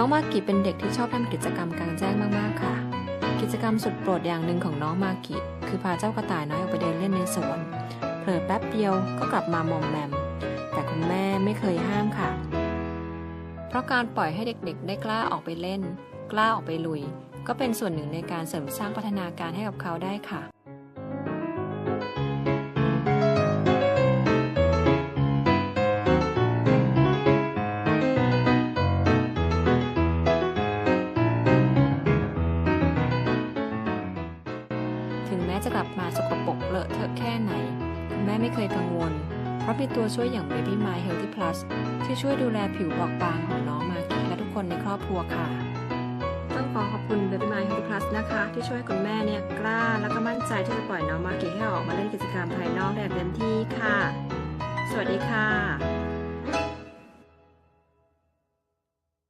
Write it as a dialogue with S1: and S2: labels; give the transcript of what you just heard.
S1: น้องมากิเป็นเด็กที่ชอบทำกิจกรรมกลางแจ้งมากๆค่ะ กิจกรรมสุดโปรดอย่างหนึ่งของน้องมากิคือพาเจ้ากระต่ายน้อยออกไปเดินเล่นในสวนเผลอแป๊บเดียวก็กลับมามอมแมม แต่คุณแม่ไม่เคยห้ามค่ะ เพราะการปล่อยให้เด็กๆ ได้กล้าออกไปเล่น กล้าออกไปลุย ก็เป็นส่วนหนึ่งในการเสริมสร้างพัฒนาการให้กับเขาได้ค่ะ ถึงแม้จะกลับมาสกปรกเลอะเทอะแค่ไหน คุณแม่ไม่เคยกังวล เพราะมีตัวช่วยอย่าง Baby My Healthy Plus ที่ช่วยดูแลผิวบอบบางของน้องมากิและทุกคนในครอบครัวค่ะ ต้องขอขอบคุณ Baby My Healthy Plus นะคะ ที่ช่วยคุณแม่เนี่ยกล้าและก็มั่นใจที่จะปล่อยน้องมากิให้ออกมาเล่นกิจกรรมภายนอกได้เต็มที่ค่ะ สวัสดีค่ะ